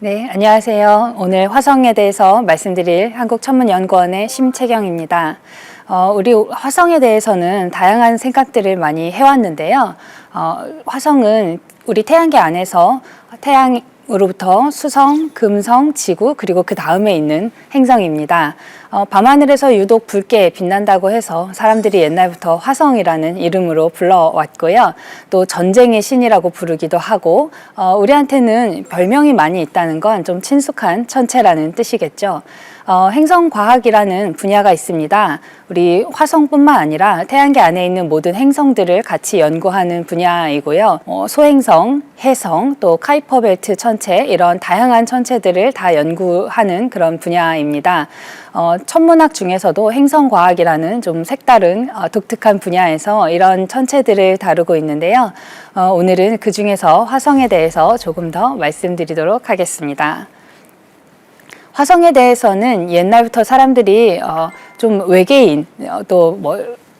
네, 안녕하세요. 오늘 화성에 대해서 말씀드릴 한국천문연구원의 심채경입니다. 어, 우리 화성에 대해서는 다양한 생각들을 많이 해왔는데요. 어, 화성은 우리 태양계 안에서 태양 으로부터 수성, 금성, 지구, 그리고 그 다음에 있는 행성입니다. 어, 밤하늘에서 유독 붉게 빛난다고 해서 사람들이 옛날부터 화성이라는 이름으로 불러왔고요. 또 전쟁의 신이라고 부르기도 하고, 어, 우리한테는 별명이 많이 있다는 건 좀 친숙한 천체라는 뜻이겠죠. 어, 행성과학이라는 분야가 있습니다. 우리 화성뿐만 아니라 태양계 안에 있는 모든 행성들을 같이 연구하는 분야이고요. 어, 소행성, 해성, 또 카이퍼벨트 천체 이런 다양한 천체들을 다 연구하는 그런 분야입니다. 어, 천문학 중에서도 행성과학이라는 좀 색다른 어, 독특한 분야에서 이런 천체들을 다루고 있는데요. 어, 오늘은 그 중에서 화성에 대해서 조금 더 말씀드리도록 하겠습니다. 화성에 대해서는 옛날부터 사람들이 어, 좀 외계인 어, 또뭐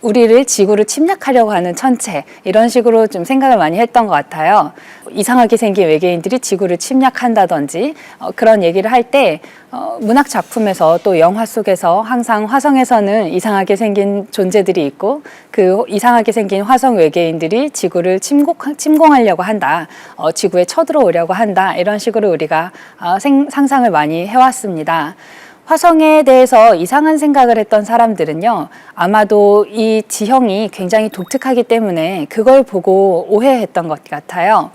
우리를 지구를 침략하려고 하는 천체 이런 식으로 좀 생각을 많이 했던 것 같아요. 이상하게 생긴 외계인들이 지구를 침략한다든지 어, 그런 얘기를 할 때 어, 문학 작품에서 또 영화 속에서 항상 화성에서는 이상하게 생긴 존재들이 있고 그 이상하게 생긴 화성 외계인들이 지구를 침공, 침공하려고 한다. 어, 지구에 쳐들어오려고 한다. 이런 식으로 우리가 어, 생, 상상을 많이 해왔습니다. 화성에 대해서 이상한 생각을 했던 사람들은요, 아마도 이 지형이 굉장히 독특하기 때문에 그걸 보고 오해했던 것 같아요.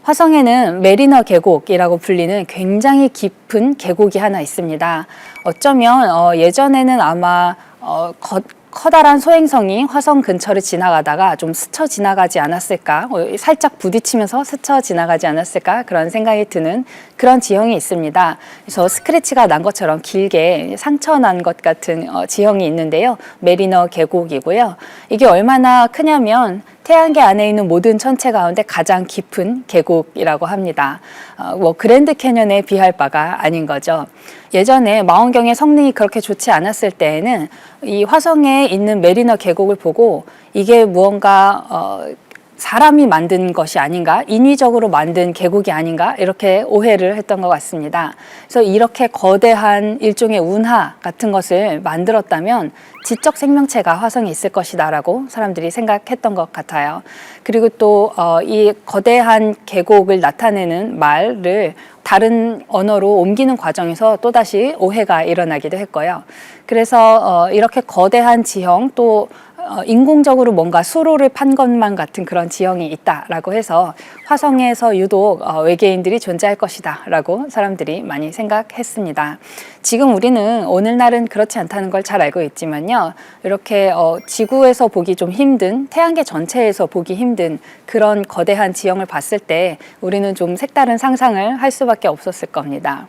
화성에는 메리너 계곡이라고 불리는 굉장히 깊은 계곡이 하나 있습니다. 어쩌면 어, 예전에는 아마 어, 거, 커다란 소행성이 화성 근처를 지나가다가 좀 스쳐 지나가지 않았을까, 어, 살짝 부딪히면서 스쳐 지나가지 않았을까 그런 생각이 드는 그런 지형이 있습니다. 그래서 스크래치가 난 것처럼 길게 상처 난 것 같은 어, 지형이 있는데요. 메리너 계곡이고요. 이게 얼마나 크냐면 태양계 안에 있는 모든 천체 가운데 가장 깊은 계곡이라고 합니다. 어, 뭐 그랜드 캐년에 비할 바가 아닌 거죠. 예전에 망원경의 성능이 그렇게 좋지 않았을 때에는 이 화성에 있는 메리너 계곡을 보고 이게 무언가 어, 사람이 만든 것이 아닌가, 인위적으로 만든 계곡이 아닌가, 이렇게 오해를 했던 것 같습니다. 그래서 이렇게 거대한 일종의 운하 같은 것을 만들었다면 지적 생명체가 화성에 있을 것이다라고 사람들이 생각했던 것 같아요. 그리고 또, 어, 이 거대한 계곡을 나타내는 말을 다른 언어로 옮기는 과정에서 또다시 오해가 일어나기도 했고요. 그래서 어, 이렇게 거대한 지형 또 어, 인공적으로 뭔가 수로를 판 것만 같은 그런 지형이 있다라고 해서 화성에서 유독 어, 외계인들이 존재할 것이다라고 사람들이 많이 생각했습니다. 지금 우리는 오늘날은 그렇지 않다는 걸 잘 알고 있지만요. 이렇게 어, 지구에서 보기 좀 힘든 태양계 전체에서 보기 힘든 그런 거대한 지형을 봤을 때 우리는 좀 색다른 상상을 할 수밖에 없었을 겁니다.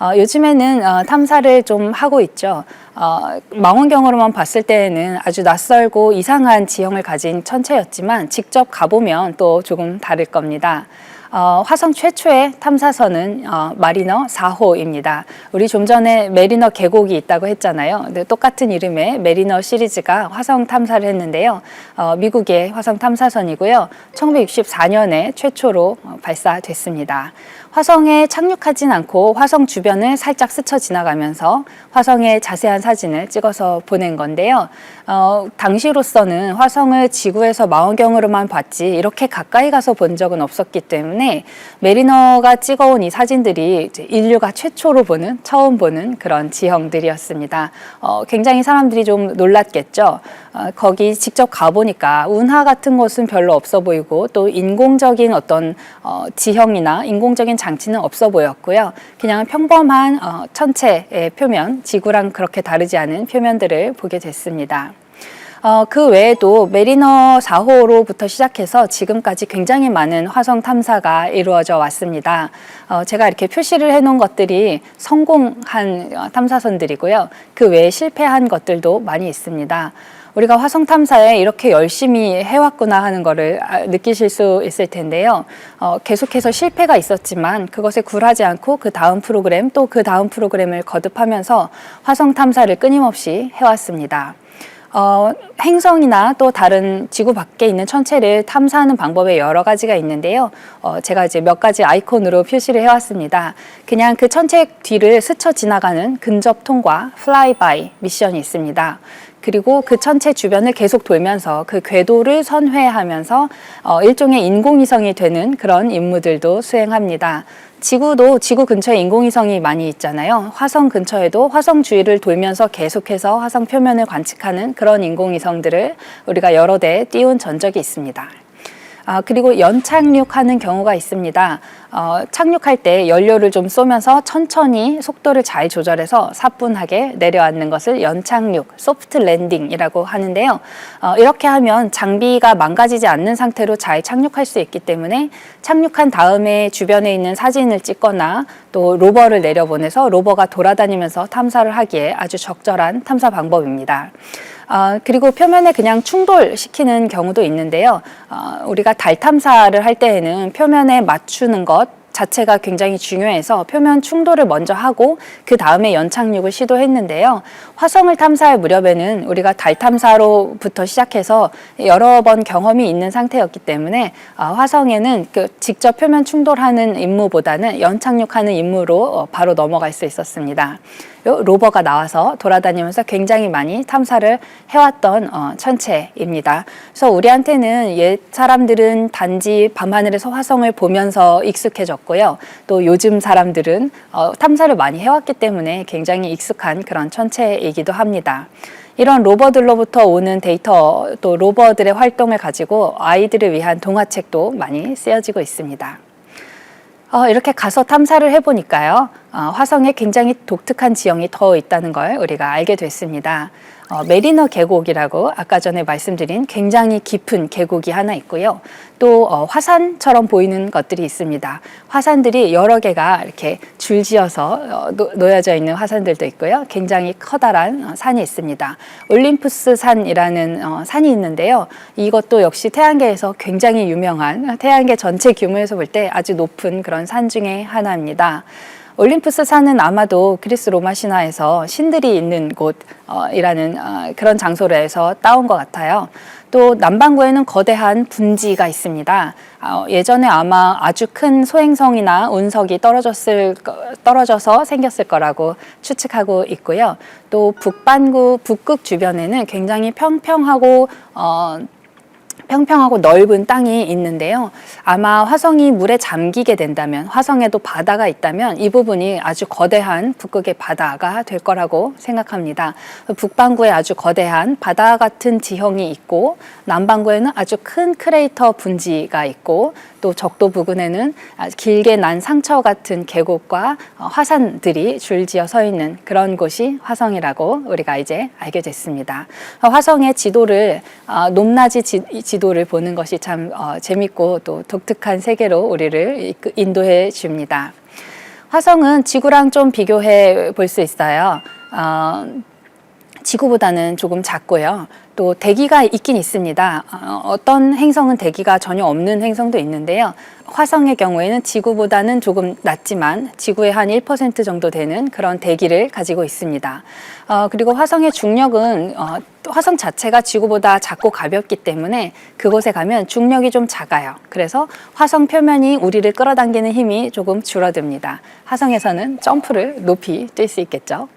어, 요즘에는 어, 탐사를 좀 하고 있죠. 어, 망원경으로만 봤을 때에는 아주 낯설고 이상한 지형을 가진 천체였지만 직접 가보면 또 조금 다를 겁니다. 어, 화성 최초의 탐사선은 어, 마리너 4호입니다. 우리 좀 전에 메리너 계곡이 있다고 했잖아요. 근데 똑같은 이름의 메리너 시리즈가 화성 탐사를 했는데요. 어, 미국의 화성 탐사선이고요. 1964년에 최초로 어, 발사됐습니다. 화성에 착륙하진 않고 화성 주변을 살짝 스쳐 지나가면서 화성의 자세한 사진을 찍어서 보낸 건데요. 어, 당시로서는 화성을 지구에서 망원경으로만 봤지 이렇게 가까이 가서 본 적은 없었기 때문에 메리너가 찍어온 이 사진들이 인류가 최초로 보는 처음 보는 그런 지형들이었습니다. 어, 굉장히 사람들이 좀 놀랐겠죠. 어, 거기 직접 가보니까 운하 같은 것은 별로 없어 보이고 또 인공적인 어떤 어, 지형이나 인공적인 장치는 없어 보였고요. 그냥 평범한 어, 천체의 표면, 지구랑 그렇게 다르지 않은 표면들을 보게 됐습니다. 어, 그 외에도 메리너 4호로부터 시작해서 지금까지 굉장히 많은 화성 탐사가 이루어져 왔습니다. 어, 제가 이렇게 표시를 해놓은 것들이 성공한 어, 탐사선들이고요. 그 외에 실패한 것들도 많이 있습니다. 우리가 화성 탐사에 이렇게 열심히 해왔구나 하는 거를 아, 느끼실 수 있을 텐데요. 어, 계속해서 실패가 있었지만 그것에 굴하지 않고 그 다음 프로그램 또 그 다음 프로그램을 거듭하면서 화성 탐사를 끊임없이 해왔습니다. 어, 행성이나 또 다른 지구 밖에 있는 천체를 탐사하는 방법에 여러 가지가 있는데요. 어, 제가 이제 몇 가지 아이콘으로 표시를 해왔습니다. 그냥 그 천체 뒤를 스쳐 지나가는 근접 통과, flyby 미션이 있습니다. 그리고 그 천체 주변을 계속 돌면서 그 궤도를 선회하면서 어, 일종의 인공위성이 되는 그런 임무들도 수행합니다. 지구도 지구 근처에 인공위성이 많이 있잖아요. 화성 근처에도 화성 주위를 돌면서 계속해서 화성 표면을 관측하는 그런 인공위성들을 우리가 여러 대 띄운 전적이 있습니다. 아, 그리고 연착륙하는 경우가 있습니다. 어, 착륙할 때 연료를 좀 쏘면서 천천히 속도를 잘 조절해서 사뿐하게 내려앉는 것을 연착륙, 소프트 랜딩이라고 하는데요. 어, 이렇게 하면 장비가 망가지지 않는 상태로 잘 착륙할 수 있기 때문에 착륙한 다음에 주변에 있는 사진을 찍거나 또 로버를 내려보내서 로버가 돌아다니면서 탐사를 하기에 아주 적절한 탐사 방법입니다. 어, 그리고 표면에 그냥 충돌시키는 경우도 있는데요. 어, 우리가 달 탐사를 할 때에는 표면에 맞추는 것 자체가 굉장히 중요해서 표면 충돌을 먼저 하고 그 다음에 연착륙을 시도했는데요. 화성을 탐사할 무렵에는 우리가 달 탐사로부터 시작해서 여러 번 경험이 있는 상태였기 때문에 어, 화성에는 그 직접 표면 충돌하는 임무보다는 연착륙하는 임무로 어, 바로 넘어갈 수 있었습니다. 요 로버가 나와서 돌아다니면서 굉장히 많이 탐사를 해왔던 어, 천체입니다. 그래서 우리한테는 옛 사람들은 단지 밤하늘에서 화성을 보면서 익숙해졌고요. 또 요즘 사람들은 어, 탐사를 많이 해왔기 때문에 굉장히 익숙한 그런 천체이기도 합니다. 이런 로버들로부터 오는 데이터 또 로버들의 활동을 가지고 아이들을 위한 동화책도 많이 쓰여지고 있습니다. 어, 이렇게 가서 탐사를 해보니까요, 어, 화성에 굉장히 독특한 지형이 더 있다는 걸 우리가 알게 됐습니다. 어, 메리너 계곡이라고 아까 전에 말씀드린 굉장히 깊은 계곡이 하나 있고요. 또 어, 화산처럼 보이는 것들이 있습니다. 화산들이 여러 개가 이렇게 줄지어서 어, 놓, 놓여져 있는 화산들도 있고요. 굉장히 커다란 어, 산이 있습니다. 올림푸스 산이라는 어, 산이 있는데요. 이것도 역시 태양계에서 굉장히 유명한 태양계 전체 규모에서 볼 때 아주 높은 그런 산 중에 하나입니다. 올림푸스 산은 아마도 그리스 로마 신화에서 신들이 있는 곳이라는 어, 그런 장소로 해서 따온 것 같아요. 또 남반구에는 거대한 분지가 있습니다. 어, 예전에 아마 아주 큰 소행성이나 운석이 떨어졌을 거- 떨어져서 생겼을 거라고 추측하고 있고요. 또 북반구 북극 주변에는 굉장히 평평하고 어, 평평하고 넓은 땅이 있는데요. 아마 화성이 물에 잠기게 된다면, 화성에도 바다가 있다면 이 부분이 아주 거대한 북극의 바다가 될 거라고 생각합니다. 북반구에 아주 거대한 바다 같은 지형이 있고, 남반구에는 아주 큰 크레이터 분지가 있고, 또 적도 부근에는 길게 난 상처 같은 계곡과 어, 화산들이 줄지어 서 있는 그런 곳이 화성이라고 우리가 이제 알게 됐습니다. 어, 화성의 지도를 어, 높낮이 지, 지도를 보는 것이 참 어, 재밌고 또 독특한 세계로 우리를 인도해 줍니다. 화성은 지구랑 좀 비교해 볼 수 있어요. 어, 지구보다는 조금 작고요. 또 대기가 있긴 있습니다. 어, 어떤 행성은 대기가 전혀 없는 행성도 있는데요. 화성의 경우에는 지구보다는 조금 낮지만 지구의 한 1% 정도 되는 그런 대기를 가지고 있습니다. 어, 그리고 화성의 중력은 어, 화성 자체가 지구보다 작고 가볍기 때문에 그곳에 가면 중력이 좀 작아요. 그래서 화성 표면이 우리를 끌어당기는 힘이 조금 줄어듭니다. 화성에서는 점프를 높이 뛸 수 있겠죠.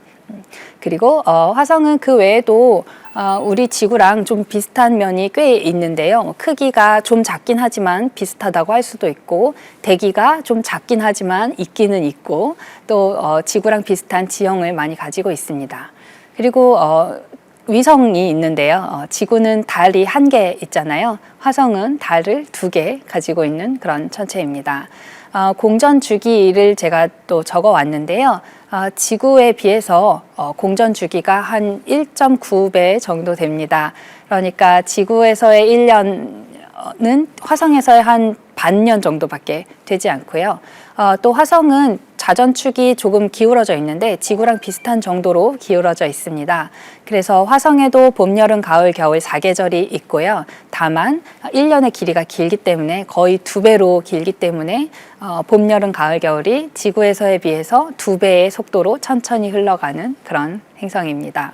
그리고 어, 화성은 그 외에도 어, 우리 지구랑 좀 비슷한 면이 꽤 있는데요. 크기가 좀 작긴 하지만 비슷하다고 할 수도 있고, 대기가 좀 작긴 하지만 있기는 있고, 또 어, 지구랑 비슷한 지형을 많이 가지고 있습니다. 그리고 어, 위성이 있는데요. 어, 지구는 달이 한 개 있잖아요. 화성은 달을 두 개 가지고 있는 그런 천체입니다. 어, 공전 주기를 제가 또 적어 왔는데요. 어, 지구에 비해서 어, 공전 주기가 한 1.9배 정도 됩니다. 그러니까 지구에서의 1년은 화성에서의 한 반년 정도밖에 되지 않고요. 어, 또 화성은 자전축이 조금 기울어져 있는데 지구랑 비슷한 정도로 기울어져 있습니다. 그래서 화성에도 봄, 여름, 가을, 겨울 사계절이 있고요. 다만 1년의 길이가 길기 때문에 거의 두 배로 길기 때문에 어, 봄, 여름, 가을, 겨울이 지구에서에 비해서 두 배의 속도로 천천히 흘러가는 그런 행성입니다.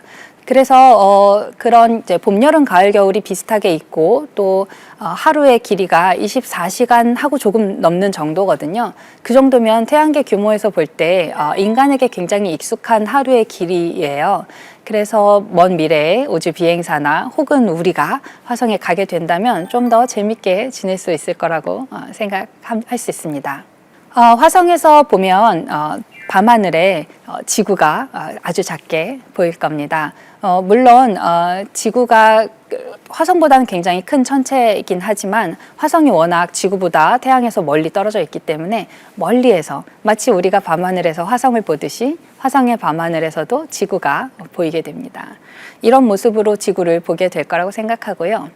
그래서 어, 그런 이제 봄, 여름, 가을, 겨울이 비슷하게 있고 또 어, 하루의 길이가 24시간 하고 조금 넘는 정도거든요. 그 정도면 태양계 규모에서 볼 때 어, 인간에게 굉장히 익숙한 하루의 길이에요. 그래서 먼 미래에 우주 비행사나 혹은 우리가 화성에 가게 된다면 좀 더 재밌게 지낼 수 있을 거라고 어, 생각할 수 있습니다. 어, 화성에서 보면 어, 밤하늘에 어, 지구가 어, 아주 작게 보일 겁니다. 어, 물론 어, 지구가 그, 화성보다는 굉장히 큰 천체이긴 하지만 화성이 워낙 지구보다 태양에서 멀리 떨어져 있기 때문에 멀리에서 마치 우리가 밤하늘에서 화성을 보듯이 화성의 밤하늘에서도 지구가 보이게 됩니다. 이런 모습으로 지구를 보게 될 거라고 생각하고요.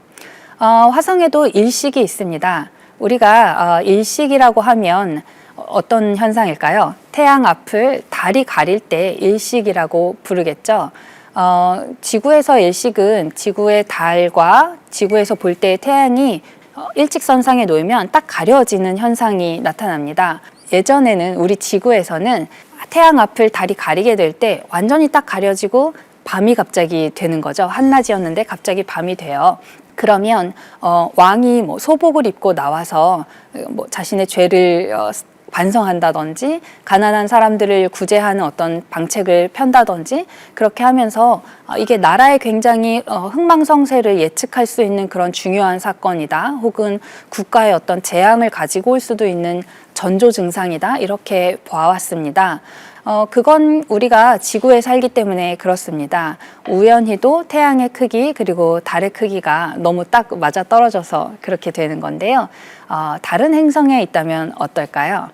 어, 화성에도 일식이 있습니다. 우리가 어, 일식이라고 하면 어떤 현상일까요? 태양 앞을 달이 가릴 때 일식이라고 부르겠죠. 어, 지구에서 일식은 지구의 달과 지구에서 볼때 태양이 어, 일직선상에 놓이면 딱 가려지는 현상이 나타납니다. 예전에는 우리 지구에서는 태양 앞을 달이 가리게 될 때 완전히 딱 가려지고 밤이 갑자기 되는 거죠. 한낮이었는데 갑자기 밤이 돼요. 그러면 어, 왕이 뭐 소복을 입고 나와서 뭐 자신의 죄를 어, 반성한다든지 가난한 사람들을 구제하는 어떤 방책을 편다든지 그렇게 하면서 어, 이게 나라의 굉장히 어, 흥망성쇠를 예측할 수 있는 그런 중요한 사건이다 혹은 국가의 어떤 재앙을 가지고 올 수도 있는 전조 증상이다 이렇게 보아왔습니다. 어, 그건 우리가 지구에 살기 때문에 그렇습니다. 우연히도 태양의 크기 그리고 달의 크기가 너무 딱 맞아 떨어져서 그렇게 되는 건데요. 어, 다른 행성에 있다면 어떨까요?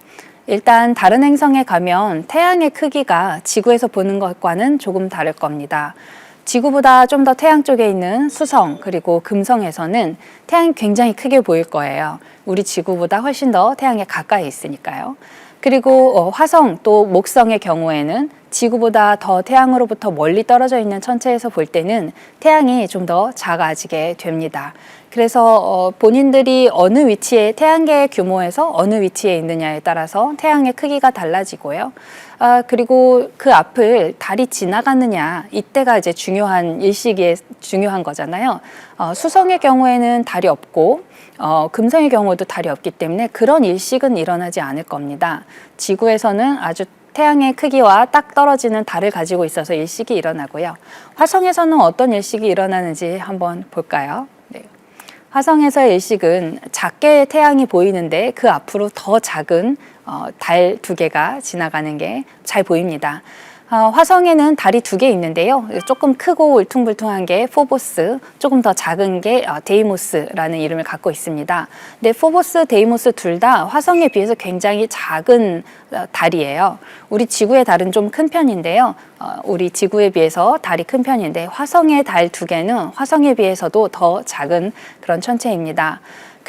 일단 다른 행성에 가면 태양의 크기가 지구에서 보는 것과는 조금 다를 겁니다. 지구보다 좀 더 태양 쪽에 있는 수성 그리고 금성에서는 태양이 굉장히 크게 보일 거예요. 우리 지구보다 훨씬 더 태양에 가까이 있으니까요. 그리고 어, 화성 또 목성의 경우에는 지구보다 더 태양으로부터 멀리 떨어져 있는 천체에서 볼 때는 태양이 좀 더 작아지게 됩니다. 그래서 어, 본인들이 어느 위치에 태양계 규모에서 어느 위치에 있느냐에 따라서 태양의 크기가 달라지고요. 아, 그리고 그 앞을 달이 지나가느냐 이때가 이제 중요한 일시기에 중요한 거잖아요. 어, 수성의 경우에는 달이 없고 어, 금성의 경우도 달이 없기 때문에 그런 일식은 일어나지 않을 겁니다. 지구에서는 아주 태양의 크기와 딱 떨어지는 달을 가지고 있어서 일식이 일어나고요. 화성에서는 어떤 일식이 일어나는지 한번 볼까요? 네. 화성에서의 일식은 작게 태양이 보이는데 그 앞으로 더 작은 어, 달두 개가 지나가는 게 잘 보입니다. 어, 화성에는 달이 두 개 있는데요. 조금 크고 울퉁불퉁한 게 포보스, 조금 더 작은 게 어, 데이모스라는 이름을 갖고 있습니다. 근데 포보스, 데이모스 둘 다 화성에 비해서 굉장히 작은 어, 달이에요. 우리 지구의 달은 좀 큰 편인데요. 어, 우리 지구에 비해서 달이 큰 편인데 화성의 달 두 개는 화성에 비해서도 더 작은 그런 천체입니다.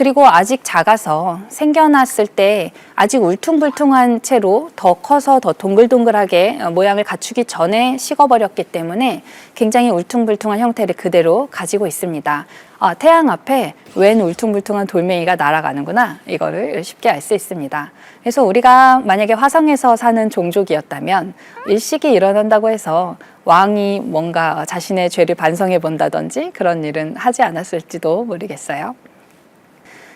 그리고 아직 작아서 생겨났을 때 아직 울퉁불퉁한 채로 더 커서 더 동글동글하게 어, 모양을 갖추기 전에 식어버렸기 때문에 굉장히 울퉁불퉁한 형태를 그대로 가지고 있습니다. 아, 태양 앞에 웬 울퉁불퉁한 돌멩이가 날아가는구나 이거를 쉽게 알 수 있습니다. 그래서 우리가 만약에 화성에서 사는 종족이었다면 일식이 일어난다고 해서 왕이 뭔가 자신의 죄를 반성해 본다든지 그런 일은 하지 않았을지도 모르겠어요.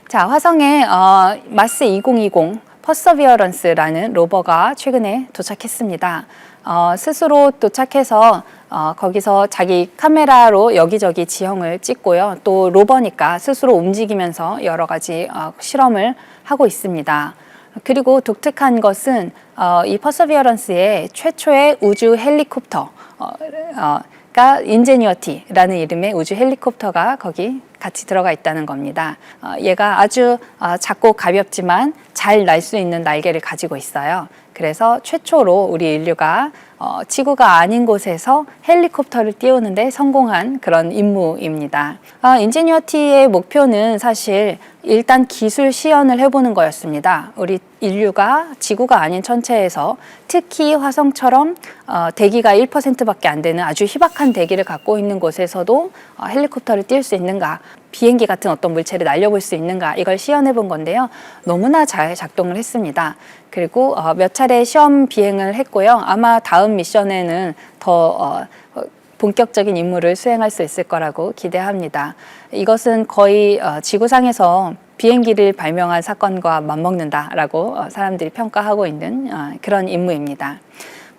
자, 화성에 어, 마스 2020 퍼서비어런스라는 로버가 최근에 도착했습니다. 어, 스스로 도착해서 어, 거기서 자기 카메라로 여기저기 지형을 찍고요. 또 로버니까 스스로 움직이면서 여러 가지 어, 실험을 하고 있습니다. 그리고 독특한 것은 어, 이 퍼서비어런스의 최초의 우주 헬리콥터 어, 어, 가 인제니어티라는 이름의 우주 헬리콥터가 거기 같이 들어가 있다는 겁니다. 어, 얘가 아주 어, 작고 가볍지만 잘 날 수 있는 날개를 가지고 있어요. 그래서 최초로 우리 인류가 어, 지구가 아닌 곳에서 헬리콥터를 띄우는데 성공한 그런 임무입니다. 어, 인제니어티의 목표는 사실 일단 기술 시연을 해보는 거였습니다. 우리 인류가 지구가 아닌 천체에서 특히 화성처럼 어, 대기가 1%밖에 안 되는 아주 희박한 대기를 갖고 있는 곳에서도 어, 헬리콥터를 띄울 수 있는가, 비행기 같은 어떤 물체를 날려볼 수 있는가 이걸 시연해 본 건데요. 너무나 잘 작동을 했습니다. 그리고 어, 몇 차례 시험 비행을 했고요. 아마 다음 미션에는 더 어, 어, 본격적인 임무를 수행할 수 있을 거라고 기대합니다. 이것은 거의 어, 지구상에서 비행기를 발명한 사건과 맞먹는다라고 어, 사람들이 평가하고 있는 어, 그런 임무입니다.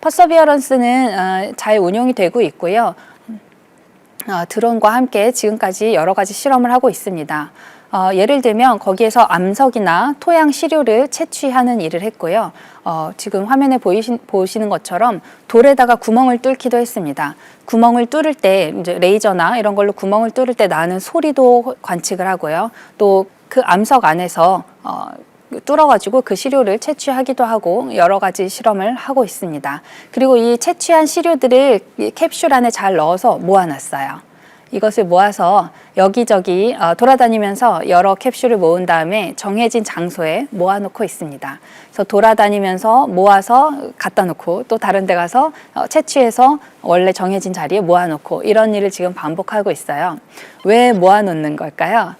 퍼서비어런스는 어, 잘 운용이 되고 있고요. 어, 드론과 함께 지금까지 여러 가지 실험을 하고 있습니다. 어, 예를 들면 거기에서 암석이나 토양 시료를 채취하는 일을 했고요. 어, 지금 화면에 보이신, 보시는 것처럼 돌에다가 구멍을 뚫기도 했습니다. 구멍을 뚫을 때 이제 레이저나 이런 걸로 구멍을 뚫을 때 나는 소리도 관측을 하고요. 또 그 암석 안에서 어, 뚫어가지고 그 시료를 채취하기도 하고 여러 가지 실험을 하고 있습니다. 그리고 이 채취한 시료들을 이 캡슐 안에 잘 넣어서 모아놨어요. 이것을 모아서 여기저기 어, 돌아다니면서 여러 캡슐을 모은 다음에 정해진 장소에 모아놓고 있습니다. 그래서 돌아다니면서 모아서 갖다 놓고 또 다른 데 가서 어, 채취해서 원래 정해진 자리에 모아놓고 이런 일을 지금 반복하고 있어요. 왜 모아놓는 걸까요?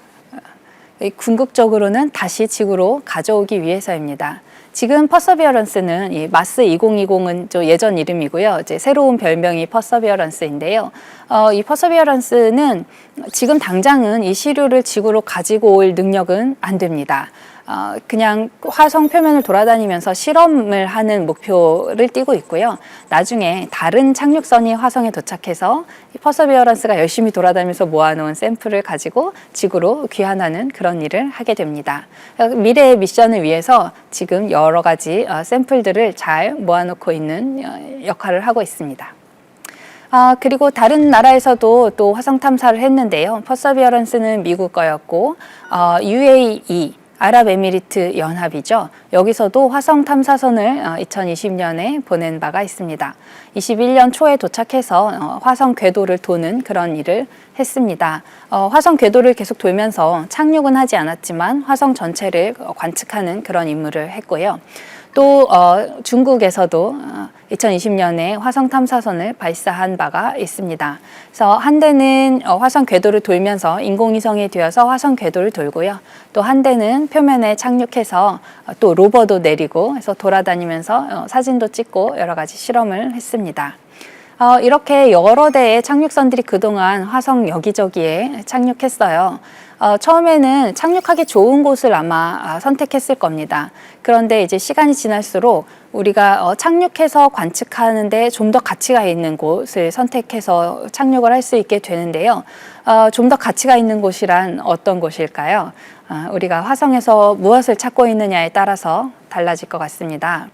이 궁극적으로는 다시 지구로 가져오기 위해서입니다. 지금 퍼서비어런스는 이 마스 2020은 저 예전 이름이고요. 이제 새로운 별명이 퍼서비어런스인데요. 어, 이 퍼서비어런스는 지금 당장은 이 시료를 지구로 가지고 올 능력은 안 됩니다. 어, 그냥 화성 표면을 돌아다니면서 실험을 하는 목표를 띠고 있고요. 나중에 다른 착륙선이 화성에 도착해서 이 퍼서비어런스가 열심히 돌아다니면서 모아놓은 샘플을 가지고 지구로 귀환하는 그런 일을 하게 됩니다. 미래의 미션을 위해서 지금 여러 가지 어, 샘플들을 잘 모아놓고 있는 어, 역할을 하고 있습니다. 아, 그리고 다른 나라에서도 또 화성 탐사를 했는데요. 퍼서비어런스는 미국 거였고, 어, UAE, 아랍에미리트 연합이죠. 여기서도 화성 탐사선을 2020년에 보낸 바가 있습니다. 21년 초에 도착해서 어, 화성 궤도를 도는 그런 일을 했습니다. 어, 화성 궤도를 계속 돌면서 착륙은 하지 않았지만 화성 전체를 관측하는 그런 임무를 했고요. 또 어, 중국에서도 어, 2020년에 화성 탐사선을 발사한 바가 있습니다. 그래서 한 대는 어, 화성 궤도를 돌면서 인공위성이 되어서 화성 궤도를 돌고요. 또 한 대는 표면에 착륙해서 어, 또 로버도 내리고 해서 돌아다니면서 어, 사진도 찍고 여러 가지 실험을 했습니다. 어, 이렇게 여러 대의 착륙선들이 그동안 화성 여기저기에 착륙했어요. 어, 처음에는 착륙하기 좋은 곳을 아마 아, 선택했을 겁니다. 그런데 이제 시간이 지날수록 우리가 어, 착륙해서 관측하는데 좀 더 가치가 있는 곳을 선택해서 착륙을 할 수 있게 되는데요. 어, 좀 더 가치가 있는 곳이란 어떤 곳일까요? 어, 우리가 화성에서 무엇을 찾고 있느냐에 따라서 달라질 것 같습니다.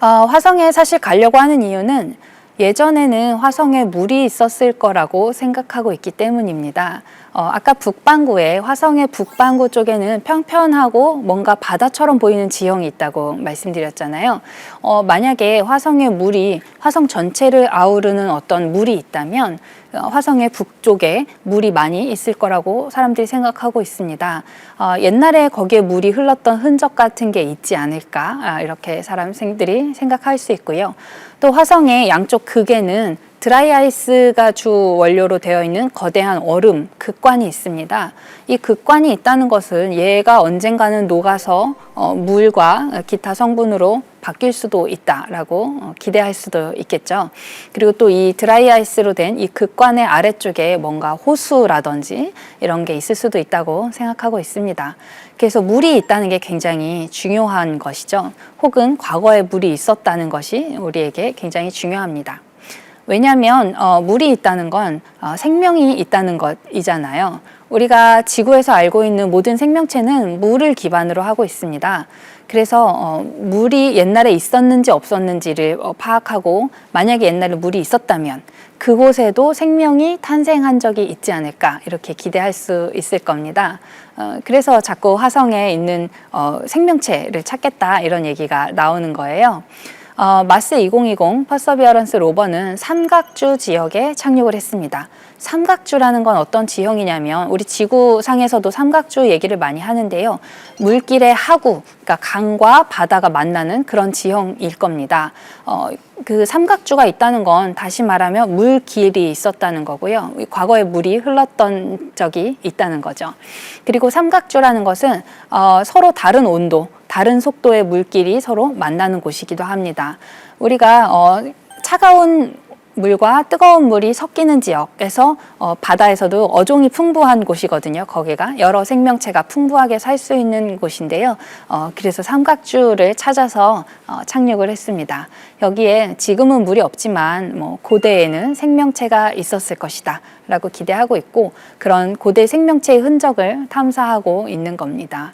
어, 화성에 사실 가려고 하는 이유는 예전에는 화성에 물이 있었을 거라고 생각하고 있기 때문입니다. 어, 아까 북반구에 화성의 북반구 쪽에는 평평하고 뭔가 바다처럼 보이는 지형이 있다고 말씀드렸잖아요. 어, 만약에 화성의 물이 화성 전체를 아우르는 어떤 물이 있다면 어, 화성의 북쪽에 물이 많이 있을 거라고 사람들이 생각하고 있습니다. 어, 옛날에 거기에 물이 흘렀던 흔적 같은 게 있지 않을까 아, 이렇게 사람들이 생각할 수 있고요. 또 화성의 양쪽 극에는 드라이 아이스가 주 원료로 되어 있는 거대한 얼음 극관이 있습니다. 이 극관이 있다는 것은 얘가 언젠가는 녹아서 어, 물과 기타 성분으로 바뀔 수도 있다라고 어, 기대할 수도 있겠죠. 그리고 또 이 드라이 아이스로 된 이 극관의 아래쪽에 뭔가 호수라든지 이런 게 있을 수도 있다고 생각하고 있습니다. 그래서 물이 있다는 게 굉장히 중요한 것이죠. 혹은 과거에 물이 있었다는 것이 우리에게 굉장히 중요합니다. 왜냐하면 어, 물이 있다는 건 어, 생명이 있다는 것이잖아요. 우리가 지구에서 알고 있는 모든 생명체는 물을 기반으로 하고 있습니다. 그래서 어, 물이 옛날에 있었는지 없었는지를 어, 파악하고 만약에 옛날에 물이 있었다면 그곳에도 생명이 탄생한 적이 있지 않을까 이렇게 기대할 수 있을 겁니다. 어, 그래서 자꾸 화성에 있는 어, 생명체를 찾겠다 이런 얘기가 나오는 거예요. 어, 마스 2020 퍼서비어런스 로버는 삼각주 지역에 착륙을 했습니다. 삼각주라는 건 어떤 지형이냐면 우리 지구상에서도 삼각주 얘기를 많이 하는데요. 물길의 하구, 그러니까 강과 바다가 만나는 그런 지형일 겁니다. 어, 그 삼각주가 있다는 건 다시 말하면 물길이 있었다는 거고요. 과거에 물이 흘렀던 적이 있다는 거죠. 그리고 삼각주라는 것은 어, 서로 다른 온도, 다른 속도의 물길이 서로 만나는 곳이기도 합니다. 우리가 어, 차가운 물과 뜨거운 물이 섞이는 지역에서 어, 바다에서도 어종이 풍부한 곳이거든요. 거기가 여러 생명체가 풍부하게 살 수 있는 곳인데요. 어, 그래서 삼각주를 찾아서 어, 착륙을 했습니다. 여기에 지금은 물이 없지만 뭐 고대에는 생명체가 있었을 것이다. 라고 기대하고 있고 그런 고대 생명체의 흔적을 탐사하고 있는 겁니다.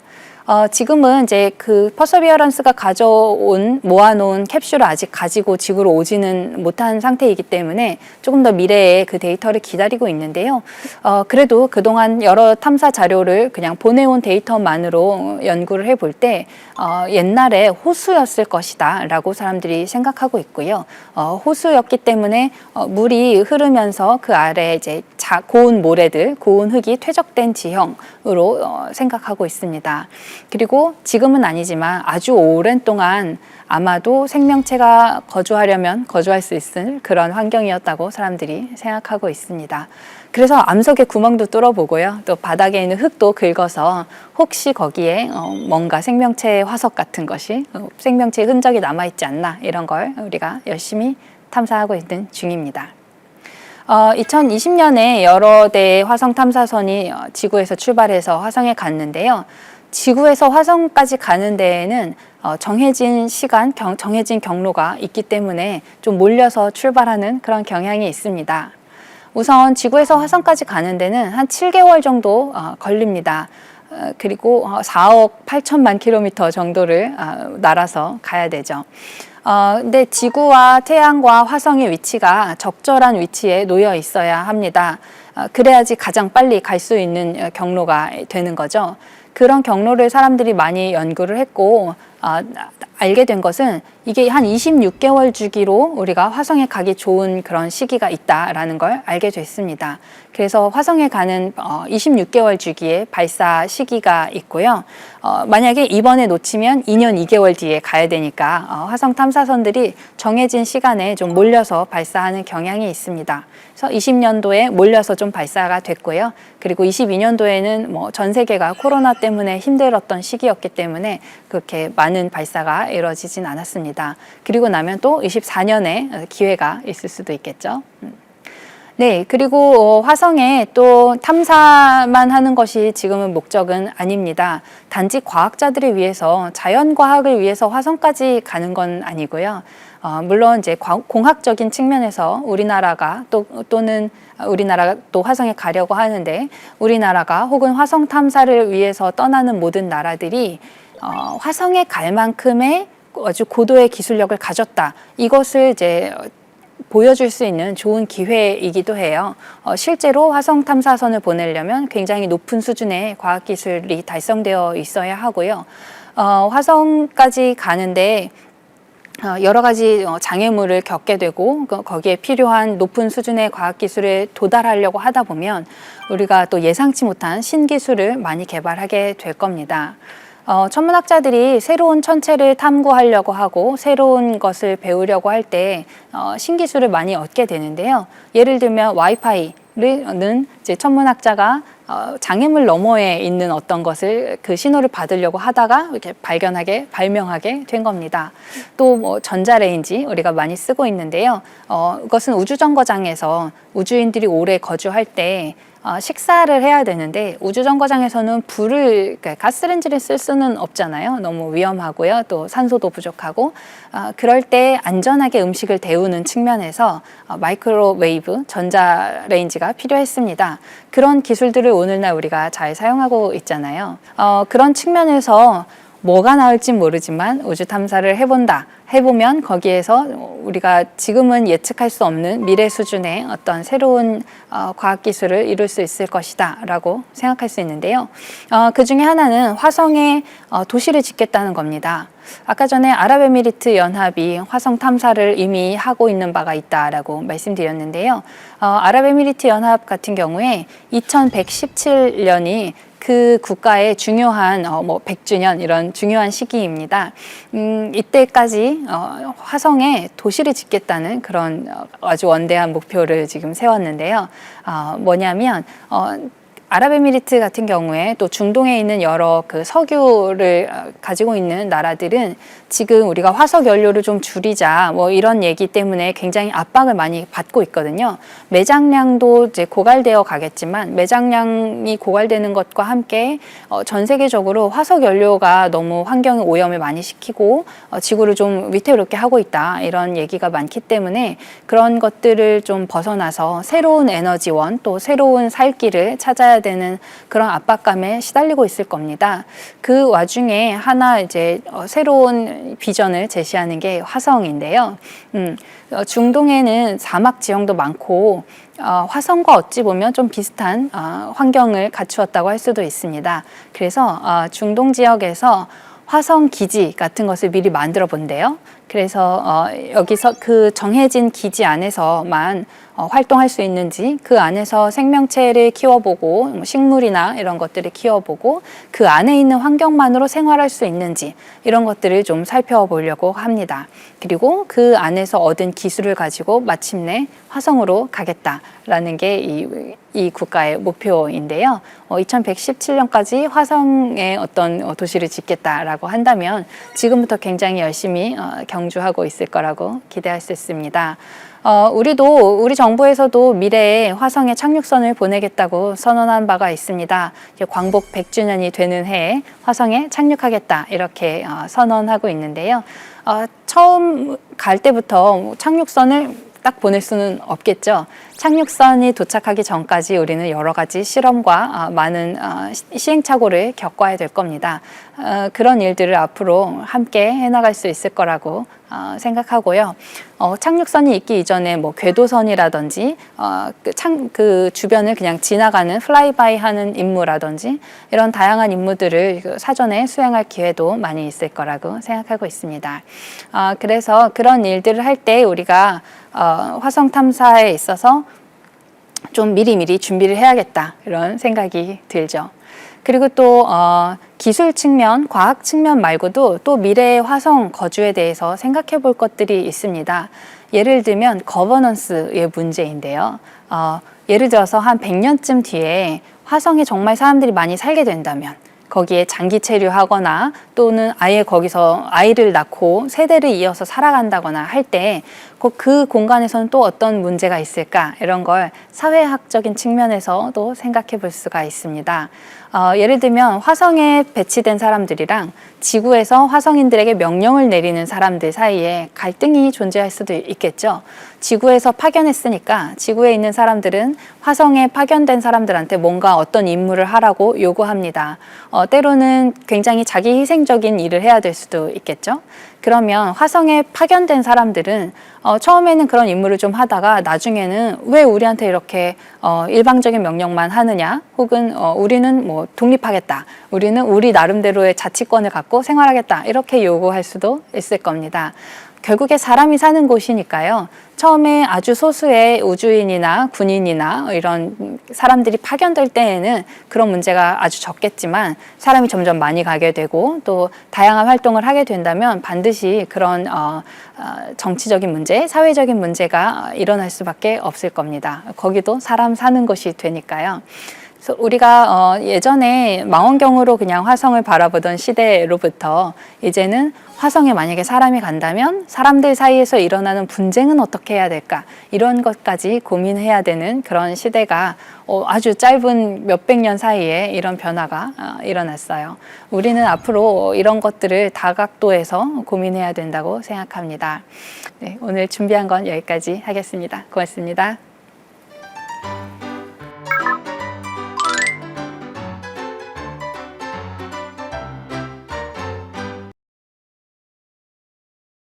어, 지금은 이제 그 퍼서비어런스가 가져온 모아놓은 캡슐을 아직 가지고 지구로 오지는 못한 상태이기 때문에 조금 더 미래에 그 데이터를 기다리고 있는데요. 어, 그래도 그동안 여러 탐사 자료를 그냥 보내온 데이터만으로 연구를 해볼 때 어, 옛날에 호수였을 것이다라고 사람들이 생각하고 있고요. 어, 호수였기 때문에 어, 물이 흐르면서 그 아래 이제 자, 고운 모래들, 고운 흙이 퇴적된 지형으로 어, 생각하고 있습니다. 그리고 지금은 아니지만 아주 오랜 동안 아마도 생명체가 거주하려면 거주할 수 있을 그런 환경이었다고 사람들이 생각하고 있습니다. 그래서 암석에 구멍도 뚫어보고요. 또 바닥에 있는 흙도 긁어서 혹시 거기에 어, 뭔가 생명체의 화석 같은 것이 어, 생명체의 흔적이 남아있지 않나 이런 걸 우리가 열심히 탐사하고 있는 중입니다. 어, 2020년에 여러 대의 화성 탐사선이 어, 지구에서 출발해서 화성에 갔는데요. 지구에서 화성까지 가는 데에는 어, 정해진 시간, 경, 정해진 경로가 있기 때문에 좀 몰려서 출발하는 그런 경향이 있습니다. 우선 지구에서 화성까지 가는 데는 한 7개월 정도 어, 걸립니다. 어, 그리고 어, 4억 8천만 킬로미터 정도를 어, 날아서 가야 되죠. 어, 근데 지구와 태양과 화성의 위치가 적절한 위치에 놓여 있어야 합니다. 어, 그래야지 가장 빨리 갈 수 있는 어, 경로가 되는 거죠. 그런 경로를 사람들이 많이 연구를 했고 어, 알게 된 것은 이게 한 26개월 주기로 우리가 화성에 가기 좋은 그런 시기가 있다라는 걸 알게 됐습니다. 그래서 화성에 가는 어, 26개월 주기의 발사 시기가 있고요. 어, 만약에 이번에 놓치면 2년 2개월 뒤에 가야 되니까 어, 화성 탐사선들이 정해진 시간에 좀 몰려서 발사하는 경향이 있습니다. 그래서 20년도에 몰려서 좀 발사가 됐고요. 그리고 22년도에는 뭐 전 세계가 코로나 때문에 힘들었던 시기였기 때문에 그렇게 많은 발사가 이루어지진 않았습니다. 그리고 나면 또 24년에 기회가 있을 수도 있겠죠. 음. 네, 그리고 어, 화성에 또 탐사만 하는 것이 지금은 목적은 아닙니다. 단지 과학자들을 위해서 자연과학을 위해서 화성까지 가는 건 아니고요. 어, 물론 이제 과- 공학적인 측면에서 우리나라가 또 또는 우리나라가 또 화성에 가려고 하는데 우리나라가 혹은 화성 탐사를 위해서 떠나는 모든 나라들이 어, 화성에 갈 만큼의 아주 고도의 기술력을 가졌다. 이것을 이제 보여줄 수 있는 좋은 기회이기도 해요. 어, 실제로 화성 탐사선을 보내려면 굉장히 높은 수준의 과학 기술이 달성되어 있어야 하고요. 어, 화성까지 가는데 어, 여러 가지 어, 장애물을 겪게 되고 그- 거기에 필요한 높은 수준의 과학 기술에 도달하려고 하다 보면 우리가 또 예상치 못한 신기술을 많이 개발하게 될 겁니다. 어, 천문학자들이 새로운 천체를 탐구하려고 하고 새로운 것을 배우려고 할때 어, 신기술을 많이 얻게 되는데요. 예를 들면 와이파이 는 이제 천문학자가 어, 장애물 너머에 있는 어떤 것을 그 신호를 받으려고 하다가 이렇게 발견하게 발명하게 된 겁니다. 또 뭐 전자레인지 우리가 많이 쓰고 있는데요. 어, 이것은 우주정거장에서 우주인들이 오래 거주할 때 어, 식사를 해야 되는데 우주정거장에서는 불을 그러니까 가스렌지를 쓸 수는 없잖아요. 너무 위험하고요. 또 산소도 부족하고 어, 그럴 때 안전하게 음식을 데우는 측면에서 어, 마이크로웨이브 전자레인지가 필요했습니다. 그런 기술들을 오늘날 우리가 잘 사용하고 있잖아요. 어, 그런 측면에서 뭐가 나올지 모르지만 우주 탐사를 해본다. 해보면 거기에서 우리가 지금은 예측할 수 없는 미래 수준의 어떤 새로운 어, 과학 기술을 이룰 수 있을 것이다라고 생각할 수 있는데요. 어, 그 중에 하나는 화성에 어, 도시를 짓겠다는 겁니다. 아까 전에 아랍에미리트 연합이 화성 탐사를 이미 하고 있는 바가 있다라고 말씀드렸는데요. 어, 아랍에미리트 연합 같은 경우에 2117년이 그 국가의 중요한 어, 뭐 100주년 이런 중요한 시기입니다. 음, 이때까지 어, 화성에 도시를 짓겠다는 그런 어, 아주 원대한 목표를 지금 세웠는데요. 어, 뭐냐면 어, 아랍에미리트 같은 경우에 또 중동에 있는 여러 그 석유를 어, 가지고 있는 나라들은 지금 우리가 화석 연료를 좀 줄이자 뭐 이런 얘기 때문에 굉장히 압박을 많이 받고 있거든요. 매장량도 이제 고갈되어 가겠지만 매장량이 고갈되는 것과 함께 어, 전 세계적으로 화석 연료가 너무 환경 오염을 많이 시키고 어, 지구를 좀 위태롭게 하고 있다 이런 얘기가 많기 때문에 그런 것들을 좀 벗어나서 새로운 에너지원 또 새로운 살 길을 찾아야 되는 그런 압박감에 시달리고 있을 겁니다. 그 와중에 하나 이제 어, 새로운 비전을 제시하는 게 화성인데요. 음, 어, 중동에는 사막 지형도 많고 어, 화성과 어찌 보면 좀 비슷한 어, 환경을 갖추었다고 할 수도 있습니다. 그래서 어, 중동 지역에서 화성 기지 같은 것을 미리 만들어 본대요. 그래서 어, 여기서 그 정해진 기지 안에서만 어, 활동할 수 있는지 그 안에서 생명체를 키워보고 뭐 식물이나 이런 것들을 키워보고 그 안에 있는 환경만으로 생활할 수 있는지 이런 것들을 좀 살펴보려고 합니다. 그리고 그 안에서 얻은 기술을 가지고 마침내 화성으로 가겠다라는 게이 이 국가의 목표인데요. 어, 2117년까지 화성에 어떤 어, 도시를 짓겠다라고 한다면 지금부터 굉장히 열심히 어, 경주하고 있을 거라고 기대할 수 있습니다. 어, 우리도 우리 정부에서도 미래에 화성에 착륙선을 보내겠다고 선언한 바가 있습니다. 광복 100주년이 되는 해에 화성에 착륙하겠다 이렇게 어, 선언하고 있는데요. 어, 처음 갈 때부터 착륙선을 딱 보낼 수는 없겠죠. 착륙선이 도착하기 전까지 우리는 여러 가지 실험과 아, 많은 아, 시- 시행착오를 겪어야 될 겁니다. 어, 그런 일들을 앞으로 함께 해나갈 수 있을 거라고 어, 생각하고요. 어, 착륙선이 있기 이전에 뭐 궤도선이라든지 어, 그, 창, 그 주변을 그냥 지나가는 플라이바이 하는 임무라든지 이런 다양한 임무들을 그 사전에 수행할 기회도 많이 있을 거라고 생각하고 있습니다. 아, 그래서 그런 일들을 할 때 우리가 어, 화성 탐사에 있어서 좀 미리미리 준비를 해야겠다 이런 생각이 들죠. 그리고 또 어, 기술 측면, 과학 측면 말고도 또 미래의 화성 거주에 대해서 생각해 볼 것들이 있습니다. 예를 들면 거버넌스의 문제인데요. 어, 예를 들어서 한 100년쯤 뒤에 화성에 정말 사람들이 많이 살게 된다면 거기에 장기 체류하거나 또는 아예 거기서 아이를 낳고 세대를 이어서 살아간다거나 할 때 그 공간에서는 또 어떤 문제가 있을까 이런 걸 사회학적인 측면에서도 생각해 볼 수가 있습니다. 어, 예를 들면 화성에 배치된 사람들이랑 지구에서 화성인들에게 명령을 내리는 사람들 사이에 갈등이 존재할 수도 있겠죠. 지구에서 파견했으니까 지구에 있는 사람들은 화성에 파견된 사람들한테 뭔가 어떤 임무를 하라고 요구합니다. 어, 때로는 굉장히 자기 희생적인 일을 해야 될 수도 있겠죠. 그러면 화성에 파견된 사람들은 어, 처음에는 그런 임무를 좀 하다가 나중에는 왜 우리한테 이렇게 어, 일방적인 명령만 하느냐? 혹은 어, 우리는 뭐 독립하겠다. 우리는 우리 나름대로의 자치권을 갖고 생활하겠다. 이렇게 요구할 수도 있을 겁니다. 결국에 사람이 사는 곳이니까요. 처음에 아주 소수의 우주인이나 군인이나 이런 사람들이 파견될 때에는 그런 문제가 아주 적겠지만 사람이 점점 많이 가게 되고 또 다양한 활동을 하게 된다면 반드시 그런 어, 어, 정치적인 문제, 사회적인 문제가 일어날 수밖에 없을 겁니다. 거기도 사람 사는 곳이 되니까요. 우리가 어, 예전에 망원경으로 그냥 화성을 바라보던 시대로부터 이제는 화성에 만약에 사람이 간다면 사람들 사이에서 일어나는 분쟁은 어떻게 해야 될까 이런 것까지 고민해야 되는 그런 시대가 어, 아주 짧은 몇백 년 사이에 이런 변화가 어, 일어났어요. 우리는 앞으로 이런 것들을 다각도에서 고민해야 된다고 생각합니다. 네, 오늘 준비한 건 여기까지 하겠습니다. 고맙습니다.